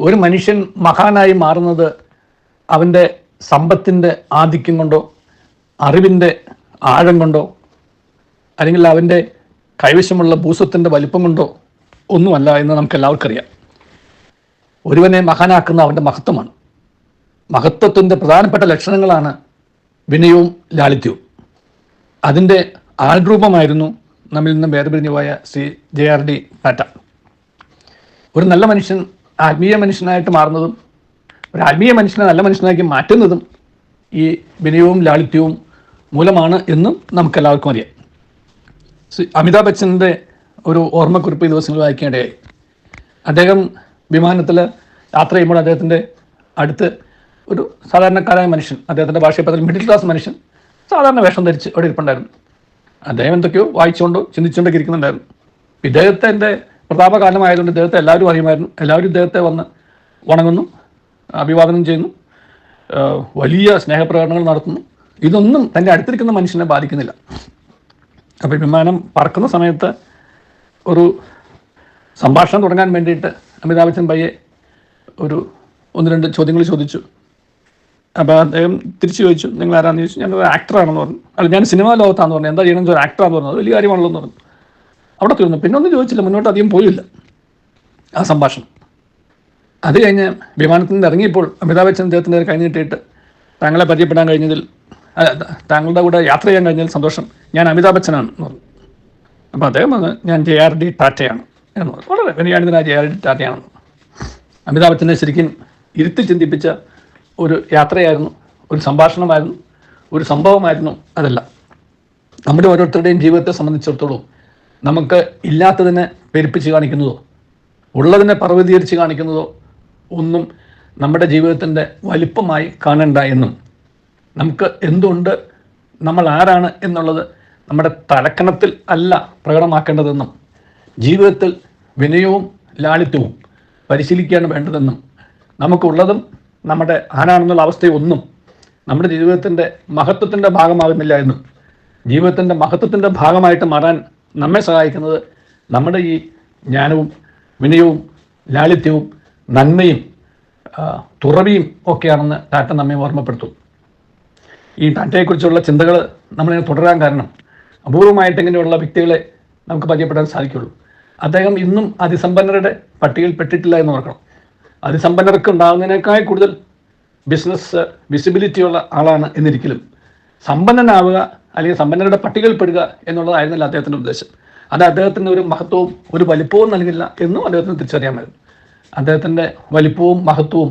ഒരു മനുഷ്യൻ മഹാനായി മാറുന്നത് അവന്റെ സമ്പത്തിന്റെ ആധിക്യം കൊണ്ടോ അറിവിന്റെ ആഴം കൊണ്ടോ അല്ലെങ്കിൽ അവന്റെ കൈവശമുള്ള ഭൂസ്വത്തിന്റെ വലിപ്പം കൊണ്ടോ ഒന്നുമല്ല എന്ന് നമുക്ക് എല്ലാവർക്കും അറിയാം ഒരുവനെ മഹാനാക്കുന്ന അവന്റെ മഹത്വമാണ്. മഹത്വത്തിന്റെ പ്രധാനപ്പെട്ട ലക്ഷണങ്ങളാണ് വിനയവും ലാളിത്യവും. അതിന്റെ ആൾരൂപമായിരുന്നു നമ്മിൽ നിന്നും വേർപിരിഞ്ഞു Shri J R D Tata ഒരു നല്ല മനുഷ്യൻ ആത്മീയ മനുഷ്യനായിട്ട് മാറുന്നതും ഒരു ആത്മീയ മനുഷ്യനെ നല്ല മനുഷ്യനാക്കി മാറ്റുന്നതും ഈ വിനയവും ലാളിത്യവും മൂലമാണ് എന്നും നമുക്കെല്ലാവർക്കും അറിയാം. അമിതാഭ് ബച്ചന്റെ ഒരു ഓർമ്മക്കുറിപ്പ് ഈ ദിവസങ്ങൾ വായിക്കേണ്ടതായി. അദ്ദേഹം വിമാനത്തിൽ യാത്ര ചെയ്യുമ്പോൾ അദ്ദേഹത്തിന്റെ അടുത്ത് ഒരു സാധാരണക്കാരായ മനുഷ്യൻ അദ്ദേഹത്തിന്റെ ഭാഷയെ പറഞ്ഞാൽ മിഡിൽ ക്ലാസ് മനുഷ്യൻ സാധാരണ വേഷം ധരിച്ച് അവിടെ ഇരിപ്പുണ്ടായിരുന്നു. അദ്ദേഹം എന്തൊക്കെയോ വായിച്ചുകൊണ്ടോ ചിന്തിച്ചുകൊണ്ടൊക്കെ ഇരിക്കുന്നുണ്ടായിരുന്നു. ഇദ്ദേഹത്തിന്റെ പ്രതാപകാലമായതുകൊണ്ട് ഇദ്ദേഹത്തെ എല്ലാവരും അറിയുമായിരുന്നു. എല്ലാവരും ഇദ്ദേഹത്തെ വന്ന് വണങ്ങുന്നു അഭിവാദനം ചെയ്യുന്നു വലിയ സ്നേഹപ്രകടനങ്ങൾ നടത്തുന്നു. ഇതൊന്നും തന്റെ അടുത്തിരിക്കുന്ന മനുഷ്യനെ ബാധിക്കുന്നില്ല. അപ്പോൾ വിമാനം പറക്കുന്ന സമയത്ത് ഒരു സംഭാഷണം തുടങ്ങാൻ വേണ്ടിയിട്ട് അമിതാഭ് ബച്ചൻ പയ്യെ ഒരു ഒന്ന് രണ്ട് ചോദ്യങ്ങൾ ചോദിച്ചു. അപ്പോൾ അദ്ദേഹം തിരിച്ചു ചോദിച്ചു നിങ്ങൾ ആരാന്ന് ചോദിച്ചു? ഞാനൊരു ആക്ടറാണെന്ന് പറഞ്ഞു. അല്ല ഞാൻ സിനിമാ ലോകത്താണെന്ന് പറഞ്ഞു. എന്താ ചെയ്യണമെന്ന് ഒരു ആക്ടറാന്ന് പറഞ്ഞത് വലിയ കാര്യമാണല്ലോ എന്ന് പറഞ്ഞു. അവിടെ തീർന്നു. പിന്നെ ഒന്നും ചോദിച്ചില്ല. മുന്നോട്ട് അധികം പോയില്ല. ആ സംഭാഷണം. അത് കഴിഞ്ഞ് വിമാനത്തിൽ നിന്ന് ഇറങ്ങിയപ്പോൾ അമിതാഭ് ബച്ചൻ അദ്ദേഹത്തിന്റെ കൈ നീട്ടിയിട്ട് താങ്കളെ പരിചയപ്പെടാൻ കഴിഞ്ഞതിൽ താങ്കളുടെ കൂടെ യാത്ര ചെയ്യാൻ കഴിഞ്ഞതിൽ സന്തോഷം. ഞാൻ അമിതാഭ് ബച്ചനാണ് എന്ന് പറഞ്ഞു. അപ്പോൾ അദ്ദേഹം വന്ന് ഞാൻ ജെ ആർ ഡി ടാറ്റയാണ് എന്ന് പറഞ്ഞു. വളരെ വിനയാനിതനായ ജെ ആർ ഡി ടാറ്റയാണെന്ന്. അമിതാഭ് ബച്ചനെ ശരിക്കും ഇരുത്തി ചിന്തിപ്പിച്ച ഒരു യാത്രയായിരുന്നു. ഒരു സംഭാഷണമായിരുന്നു. ഒരു സംഭവമായിരുന്നു അതല്ല. നമ്മുടെ ഓരോരുത്തരുടെയും ജീവിതത്തെ സംബന്ധിച്ചിടത്തോളം നമുക്ക് ഇല്ലാത്തതിനെ പെരുപ്പിച്ച് കാണിക്കുന്നതോ ഉള്ളതിനെ പർവതീകരിച്ച് കാണിക്കുന്നതോ ഒന്നും നമ്മുടെ ജീവിതത്തിന്റെ വലിപ്പമായി കാണേണ്ട എന്നും. നമുക്ക് എന്തുണ്ട് നമ്മൾ ആരാണ് എന്നുള്ളത് നമ്മുടെ തലക്കണത്തിൽ അല്ല പ്രകടമാക്കേണ്ടതെന്നും ജീവിതത്തിൽ വിനയവും ലാളിത്യവും പരിശീലിക്കുകയാണ് വേണ്ടതെന്നും നമുക്കുള്ളതും നമ്മുടെ ആരാണെന്നുള്ള അവസ്ഥയൊന്നും നമ്മുടെ ജീവിതത്തിന്റെ മഹത്വത്തിന്റെ ഭാഗമാകുന്നില്ല എന്നും ജീവിതത്തിന്റെ മഹത്വത്തിന്റെ ഭാഗമായിട്ട് മാറാൻ നമ്മെ സഹായിക്കുന്നത് നമ്മുടെ ഈ ജ്ഞാനവും വിനയവും ലാളിത്യവും നന്മയും തുറവിയും ഒക്കെയാണെന്ന് ടാറ്റ നമ്മെ ഓർമ്മപ്പെടുത്തും. ഈ ടാറ്റയെക്കുറിച്ചുള്ള ചിന്തകൾ നമ്മളിങ്ങനെ തുടരാൻ കാരണം അപൂർവമായിട്ട് ഇങ്ങനെയുള്ള വ്യക്തികളെ നമുക്ക് പരിചയപ്പെടാൻ സാധിക്കുള്ളൂ. അദ്ദേഹം ഇന്നും അതിസമ്പന്നരുടെ പട്ടികയിൽ പെട്ടിട്ടില്ല എന്ന് ഓർക്കണം. അതിസമ്പന്നർക്ക് ഉണ്ടാകുന്നതിനേക്കാൾ കൂടുതൽ ബിസിനസ് വിസിബിലിറ്റിയുള്ള ആളാണ് എന്നിരിക്കലും. സമ്പന്നനാവുക അല്ലെങ്കിൽ സമ്പന്നരുടെ പട്ടികയിൽപ്പെടുക എന്നുള്ളതായിരുന്നില്ല അദ്ദേഹത്തിന്റെ ഉദ്ദേശം. അത് അദ്ദേഹത്തിന് ഒരു മഹത്വവും ഒരു വലിപ്പവും നൽകില്ല എന്നും അദ്ദേഹത്തിന് തിരിച്ചറിയാമായിരുന്നു. അദ്ദേഹത്തിന്റെ വലിപ്പവും മഹത്വവും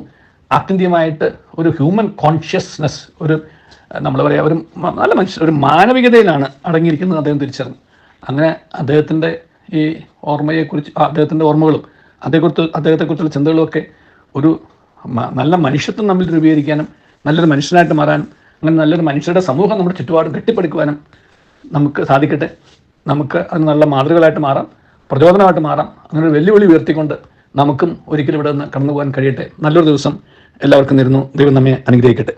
ആത്യന്തികമായിട്ട് ഒരു ഹ്യൂമൻ കോൺഷ്യസ്നെസ് ഒരു നമ്മൾ പറയാം ഒരു നല്ല മനുഷ്യ ഒരു മാനവികതയിലാണ് അടങ്ങിയിരിക്കുന്നത് അദ്ദേഹം തിരിച്ചറിഞ്ഞു അങ്ങനെ അദ്ദേഹത്തിന്റെ ഈ ഓർമ്മയെക്കുറിച്ച് അദ്ദേഹത്തിന്റെ ഓർമ്മകളും അതേക്കുറിച്ച് അദ്ദേഹത്തെക്കുറിച്ചുള്ള ചിന്തകളും ഒക്കെ ഒരു നല്ല മനുഷ്യത്വം നമ്മൾ രൂപീകരിക്കാനും നല്ലൊരു മനുഷ്യനായിട്ട് മാറാനും അങ്ങനെ നല്ലൊരു മനുഷ്യരുടെ സമൂഹം നമ്മുടെ ചുറ്റുപാടും കെട്ടിപ്പടുക്കുവാനും നമുക്ക് സാധിക്കട്ടെ. നമുക്ക് അത് നല്ല മാതൃകകളായിട്ട് മാറാം പ്രചോദനമായിട്ട് മാറാം. അങ്ങനെ ഒരു വെല്ലുവിളി ഉയർത്തിക്കൊണ്ട് നമുക്കും ഒരിക്കലും ഇവിടെ നിന്ന് കടന്നു പോകാൻ കഴിയട്ടെ. നല്ലൊരു ദിവസം എല്ലാവർക്കും നേരുന്നു. ദൈവം നമ്മെ അനുഗ്രഹിക്കട്ടെ.